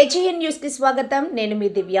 ఏజీఎన్ న్యూస్కి స్వాగతం. నేను మీ దివ్య.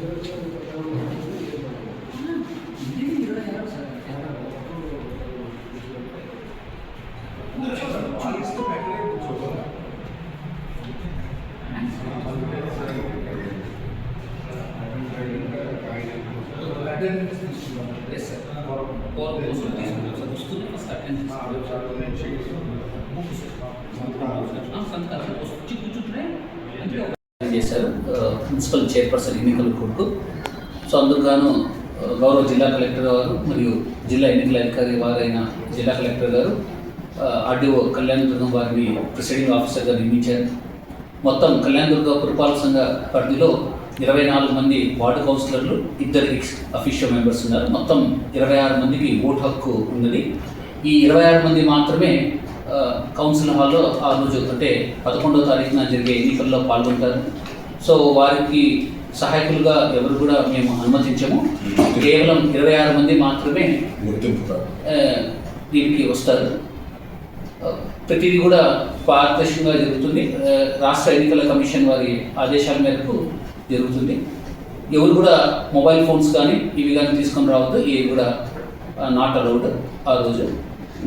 అన్ని లాస్ట్ ఎలక్షన్ జనరల్ ఎలక్షన్స్కు థర్టీన్ చేశారు మున్సిపల్ చైర్పర్సన్ ఎన్నికల కొరకు సో అందుకు గౌరవ జిల్లా కలెక్టర్ గారు మరియు జిల్లా ఎన్నికల అధికారి వారైన జిల్లా కలెక్టర్ గారు ఆర్డీఓ కళ్యాణ్ దుర్గం వారిని ప్రిసైడింగ్ ఆఫీసర్గా నియమించారు. మొత్తం కళ్యాణ్ దుర్గ పురపాలక సంఘ పరిధిలో ఇరవై నాలుగు మంది వార్డు కౌన్సిలర్లు ఇద్దరు ఎక్స్ అఫీషియల్ మెంబర్స్ ఉన్నారు. మొత్తం ఇరవై ఆరు మందికి ఓటు హక్కు ఉన్నది. ఈ ఇరవై ఆరు మంది మాత్రమే కౌన్సిల్ హాల్లో ఆ రోజు అంటే పదకొండవ తారీఖున జరిగే ఎన్నికల్లో పాల్గొంటారు. సో వారికి సహాయకులుగా ఎవరు కూడా మేము అనుమతించము. కేవలం ఇరవై ఆరు మంది మాత్రమే దీనికి వస్తారు. ప్రతిదీ కూడా పారదర్శకంగా జరుగుతుంది. రాష్ట్ర ఎన్నికల కమిషన్ వారి ఆదేశాల మేరకు జరుగుతుంది. ఎవరు కూడా మొబైల్ ఫోన్స్ కానీ ఇవి కానీ తీసుకొని రావద్దు. ఇవి కూడా నాట్ అలౌడ్ ఆ రోజు.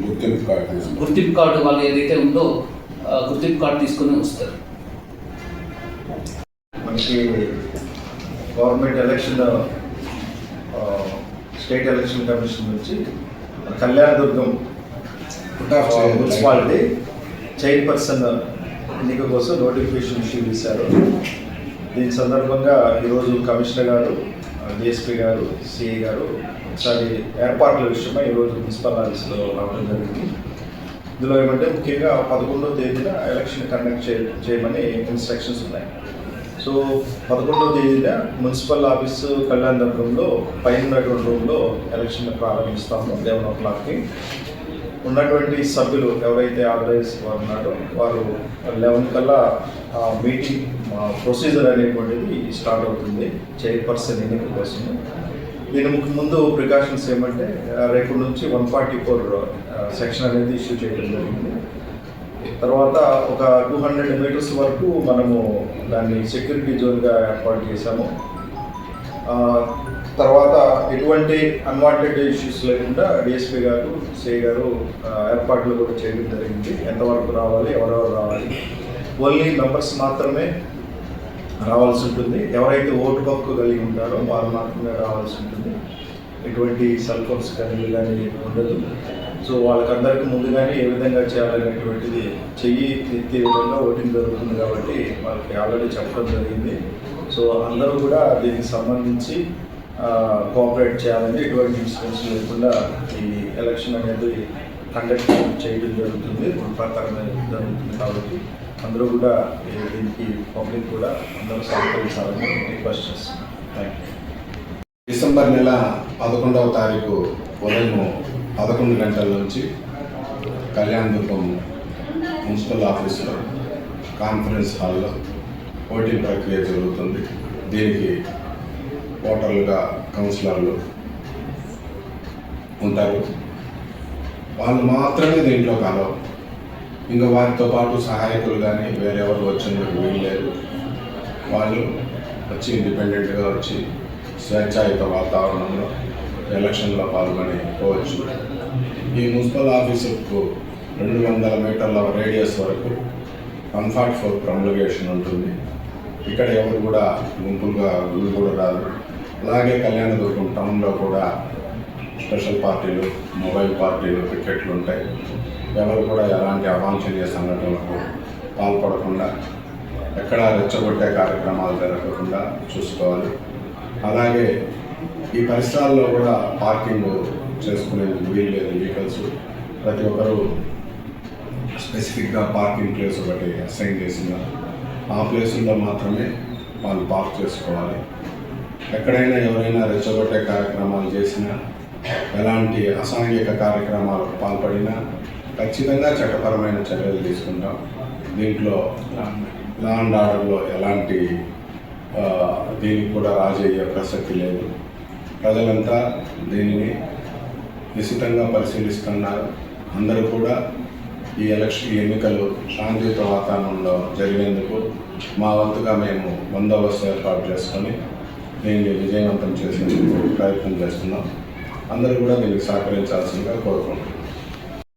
గుర్తింపు కార్డు గుర్తింపు కార్డు వాళ్ళు ఏదైతే ఉందో గుర్తింపు కార్డు తీసుకొని వస్తారు. మనకి government election state election commission నుంచి కళ్యాణదుర్గం మున్సిపాలిటీ మున్సిపాలిటీ చైర్పర్సన్ ఎన్నిక కోసం నోటిఫికేషన్ ఇష్యూ చేశారు. దీని సందర్భంగా ఈరోజు కమిషనర్ గారు డిఎస్పీ గారు సిఐ గారు ఒకసారి ఏర్పాట్ల విషయమై ఈరోజు మున్సిపల్ ఆఫీస్లో రావడం జరిగింది. ఇందులో ఏమంటే ముఖ్యంగా పదకొండో తేదీన ఎలక్షన్ కండక్ట్ చేయమని ఇన్స్ట్రక్షన్స్ ఉన్నాయి. సో పదకొండవ తేదీన మున్సిపల్ ఆఫీసు కళ్యాణ నగరంలో పైన ఉన్నటువంటి రూమ్లో ఎలక్షన్ ప్రారంభిస్తాము లెవెన్ ఓ క్లాక్కి. ఉన్నటువంటి సభ్యులు ఎవరైతే ఆథరైజ్ వారు ఉన్నారో వారు లెవెన్ కల్లా మీటింగ్ ప్రొసీజర్ అనేటువంటిది స్టార్ట్ అవుతుంది చైర్పర్సన్ ఎన్నిక కోసం దీనికి ముందు ప్రికాషన్స్ ఏమంటే ఆ, రేపు నుంచి వన్ ఫార్టీ ఫోర్ సెక్షన్ అనేది ఇష్యూ చేయడం జరిగింది. తర్వాత ఒక టూ హండ్రెడ్ మీటర్స్ వరకు మనము దాన్ని సెక్యూరిటీ జోన్గా ఏర్పాటు చేశాము. తర్వాత ఎటువంటి అన్వాంటెడ్ ఇష్యూస్ లేకుండా డిఎస్పీ గారు సిఐ గారు ఏర్పాట్లు కూడా చేయడం జరిగింది. ఎంతవరకు రావాలి ఎవరెవరు రావాలి ఓన్లీ మెంబర్స్ మాత్రమే రావాల్సి ఉంటుంది. ఎవరైతే ఓటు హక్కు కలిగి ఉంటారో వారు మాత్రమే రావాల్సి ఉంటుంది. ఎటువంటి సెల్ ఫోన్స్ కానీ కానీ ఉండదు. సో వాళ్ళకందరికీ ముందుగానే ఏ విధంగా చేయాలనేటువంటిది చెయ్యి ఎత్తే విధంగా ఓటింగ్ జరుగుతుంది కాబట్టి వాళ్ళకి ఆల్రెడీ చెప్పడం జరిగింది. సో అందరూ కూడా దీనికి సంబంధించి కోఆపరేట్ చేయాలని ఎటువంటి ఇన్సిడెంట్స్ లేకుండా ఈ ఎలక్షన్ అనేది కండక్ట్ చేయడం జరుగుతుంది. ప్రకారంగా జరుగుతుంది కాబట్టి అందరూ కూడా దీనికి పబ్లిక్ కూడా అందరూ సహకరించాలని రిక్వెస్ట్ చేస్తున్నాను థ్యాంక్ యూ డిసెంబర్ నెల పదకొండవ తారీఖు ఉదయం పదకొండు గంటల నుంచి కళ్యాణదుర్గం మున్సిపల్ ఆఫీసులో కాన్ఫరెన్స్ హాల్లో ఓటింగ్ ప్రక్రియ జరుగుతుంది. దీనికి ఓటర్లుగా కౌన్సిలర్లు ఉంటారు. వాళ్ళు మాత్రమే దీంట్లో కలవు ఇంకా వారితో పాటు సహాయకులు కానీ వేరెవరు వచ్చినందుకు వీల్లేదు. వాళ్ళు వచ్చి ఇండిపెండెంట్గా వచ్చి స్వేచ్ఛాయుత వాతావరణంలో ఎలక్షన్లో పాల్గొని పోవచ్చు. ఈ మున్సిపల్ ఆఫీసుకు రెండు వందల మీటర్ల రేడియస్ వరకు వన్ ఫార్టీ ఫోర్ ప్రమోగేషన్ ఉంటుంది. ఇక్కడ ఎవరు కూడా గుంపులుగా గుళ్ళు కూడా రాదు అలాగే కళ్యాణదుర్గం టౌన్లో కూడా స్పెషల్ పార్టీలు మొబైల్ పార్టీలు క్రికెట్లు ఉంటాయి. ఎవరు కూడా ఎలాంటి అవాంఛనీయ సంఘటనలకు పాల్పడకుండా ఎక్కడ రెచ్చగొట్టే కార్యక్రమాలు జరగకుండా చూసుకోవాలి. అలాగే ఈ పరిసరాల్లో కూడా పార్కింగ్ చేసుకునే వీలు లేదు వెహికల్స్ ప్రతి ఒక్కరూ స్పెసిఫిక్గా పార్కింగ్ ప్లేస్ ఒకటి అసైన్ చేసిన ఆ ప్లేసుల్లో మాత్రమే వాళ్ళు పార్క్ చేసుకోవాలి. ఎక్కడైనా ఎవరైనా రెచ్చగొట్టే కార్యక్రమాలు చేసినా ఎలాంటి అసాంఘిక కార్యక్రమాలకు పాల్పడినా ఖచ్చితంగా చట్టపరమైన చర్యలు తీసుకుంటాం. దీంట్లో లా అండ్ ఆర్డర్లో ఎలాంటి దీనికి కూడా రాజయ్యే ప్రసక్తి లేదు. ప్రజలంతా దీనిని నిశితంగా పరిశీలిస్తున్నారు. అందరూ కూడా ఈ ఎలక్షన్ ఎన్నికలు శాంతియుత వాతావరణంలో జరిగేందుకు మా వంతుగా మేము బందోబస్తు ఏర్పాటు చేసుకొని దీన్ని విజయవంతం చేసేందుకు ప్రయత్నం చేస్తున్నాం. అందరూ కూడా దీనికి సహకరించాల్సిందిగా కోరుకుంటున్నాం.